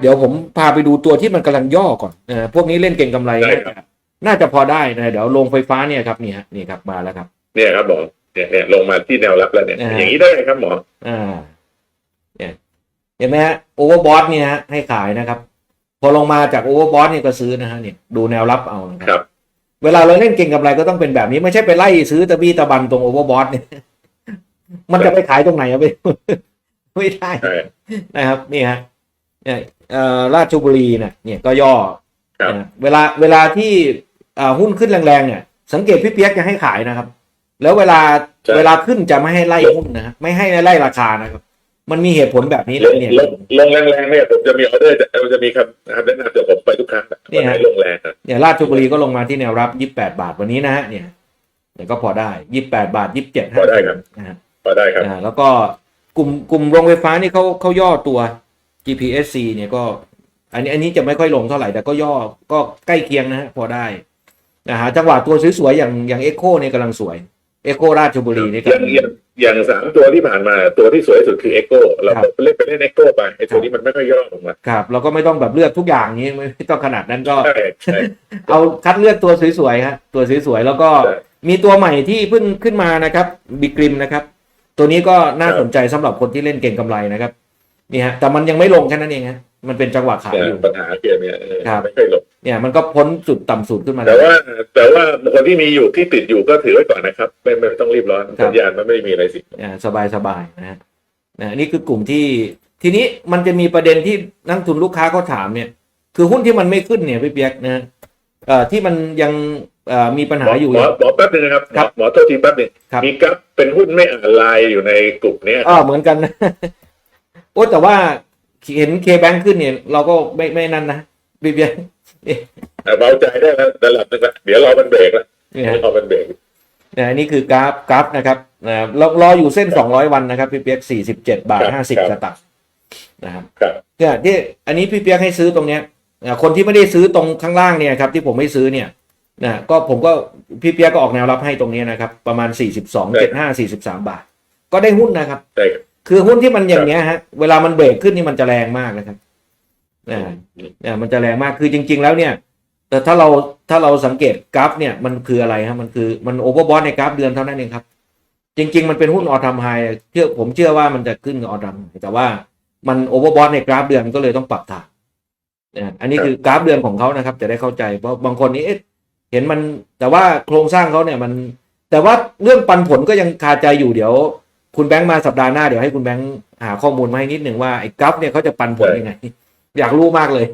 เดี๋ยวผมพาไปดูตัวที่มันกำลังย่อก่อนนะพวกนี้เล่นเก่งกำไรได้น่าครัจะบน่าจะพอได้นะเดี๋ยวลงไฟฟ้าเนี่ยครับนี่ฮะนี่ครับมาแล้วครับ เนี่ยครับหมอเนี่ยเนี่ยลงมาที่แนวรับแล้วเนี่ยอ่าอย่างนี้ได้ไหมครับหมออ่าเนี่ยเห็นไหมฮะโอเวอร์บอทเนี่ยฮะให้ขายนะครับ พอลงมาจากโอเวอร์บอทเนี่ยก็ซื้อนะฮะเนี่ยดูแนวรับเอานะคครัรับ เวลาเราเล่นเก่งกำไรก็ต้องเป็นแบบนี้ไม่ใช่ไปไล่ซื้อตะบี้ตะบันตรงโอเวอร์บอทเนี่ยมันจะไปขายตรงไหนอะไป ไม่ได้ใช่นะครับนี่ฮะเนี่ยเอ่อราชบุรีเนี่ยเนี่ยก็ย่อครับนะเวลาเวลาที่อ่าหุ้นขึ้นแรงๆเนี่ย สังเกตพี่เปียกจะให้ขายนะครับ แล้วเวลาใช่เวลาขึ้นจะไม่ให้ไล่หุ้นนะฮะไม่ให้ไล่ราคานะครับ มันมีเหตุผลแบบนี้ลเลยงเนี่ยลงลงแรงๆเนี่ยผมจะมีออเดอร์จะจะมีคำนะครับแนะนำเดี๋ยวผมไปทุกครั้งเนี่ยฮะให้ลงแรงครับเนี่ยราชบุรีก็ลงมาที่แนวรับยี่แปดบาทวันนี้นะฮะเนี่ยเนี่ยก็พอได้ยี่แปดบาทยี่เจ็ดพอได้ครับนะฮะพอได้ครับอ่าแล้วก็ กลุ่มกลุ่มโรงไฟฟ้านี่เขาเขาย่อตัว GPSC เนี่ยก็ อันนี้อันนี้จะไม่ค่อยลงเท่าไหร่แต่ก็ย่อก็ใกล้เคียงนะฮะพอได้นะฮะจังหวะตัวสวยๆอย่างอย่างเอ็กโคเนี่ยกำลังสวยเอ็กโคราชบุรีนี่อก็ย่างอย่างอย่างสามตัวที่ผ่านมาตัวที่สวยที่สุดคือเอ็กโกเราครับเล่นไปเล่นเอ็กโกไปไอ้ตัวนี้มันไม่ค่อยย่อลงมาครับเราก็ไม่ต้องแบบเลือกทุกอย่างนี้ไม่ต้องขนาดนั้นก็ใช่ใช่เอาคัดเลือกตัวสวยๆฮะตัวสวยๆแล้วก็ใช่มีตัวใหม่ที่เพิ่งขึ้นมานะครับบิกริมนะครับ ตัวนี้ก็น่าสนใจสำหรับคนที่เล่นเก่งกำไรนะครับนี่ฮะแต่มันยังไม่ลงแค่นั้นเองฮะมันเป็นจังหวะขายแต่อยู่ปัญหาเกมเนี่ยเออครับไม่ค่อยลงเนี่ยมันก็พ้นจุดต่ำสุดขึ้นมา แต่แล้วว่า แต่ว่าคนที่มีอยู่ที่ติดอยู่ก็ถือไว้ก่อนนะครับ ไม่ไม่ต้องรีบร้อนครับสัญญาณมันไม่ได้มีอะไรสิเนี่ยสบายสบายๆนะฮะนะนี่คือกลุ่มที่ทีนี้มันจะมีประเด็นที่นักทุนลูกค้าเขาถามเนี่ย คือหุ้นที่มันไม่ขึ้นเนี่ยพี่เปียกนะฮะ เอ่อที่มันยังเอ่อมีปัญหมหาออยู่ หมอหมอแป๊บนึงนะครับครับหมอโทษทีแป๊บนึงครับ มีกับเป็นหุ้นไม่อ่านไลน์อยู่ในกลุ่มเนี้ยอ๋อเหมือนกันนะ โอ้แต่ว่าเห็นเคแบงขึ้นเนี่ย เราก็ไม่ไม่นั่นนะพี่เปียกแต่เบาใจได้แล้วระดับหนึงละเดี๋ยวรอมันเบรกละเนี่ยเดี๋ยวรอมันเบรกนะนี่คือกราฟกราฟนะครับนะเรารออยู่เส้น 200 วันนะครับ พี่เปียก47 บาท 50สตางค์นะครับครับ เนี่ยที่อันนี้พี่เปียกให้ซื้อตรงเนี้ยนะ คนที่ไม่ได้ซื้อตรงข้างล่างเนี่ยครับที่ผมไม่ซื้อเนี่ยนะก็ผมก็พี่เปียกก็ออกแนวรับให้ตรงนี้นะครับ ประมาณ 42 75 43 บาท ก็ได้หุ้นนะครับใช่ครับคือหุ้นที่มันอย่างเนี้ยฮะเวลามันเบรกขึ้นนี่มันจะแรงมากนะครับนะเนี่ยมันจะแรงมากคือจริง ๆ แล้วเนี่ย แต่ถ้าเราถ้าเราสังเกตกราฟเนี่ยมันคืออะไรฮะมันคือมันโอเวอร์บอทในกราฟเดือนเท่านั้นเองครับ จริง ๆ มันเป็นหุ้นออทามไฮเชื่อผมเชื่อว่ามันจะขึ้นกับออทามแต่ว่ามันโอเวอร์บอทในกราฟเดือนก็เลยต้องปรับฐานนะ อันนี้คือกราฟเดือนของเขานะครับ จะได้เข้าใจเพราะบางคนนี้เอ๊ะเห็นมันแต่ว่าโครงสร้างเขาเนี่ยมัน แต่ว่าเรื่องปันผลก็ยังคาใจอยู่เดี๋ยว คุณแบงค์มาสัปดาห์หน้าเดี๋ยวให้คุณแบงค์หาข้อมูลมาให้นิดหนึ่งว่าไอ้กราฟเนี่ยเขาจะปันผลยังไงอยากรู้มากเลย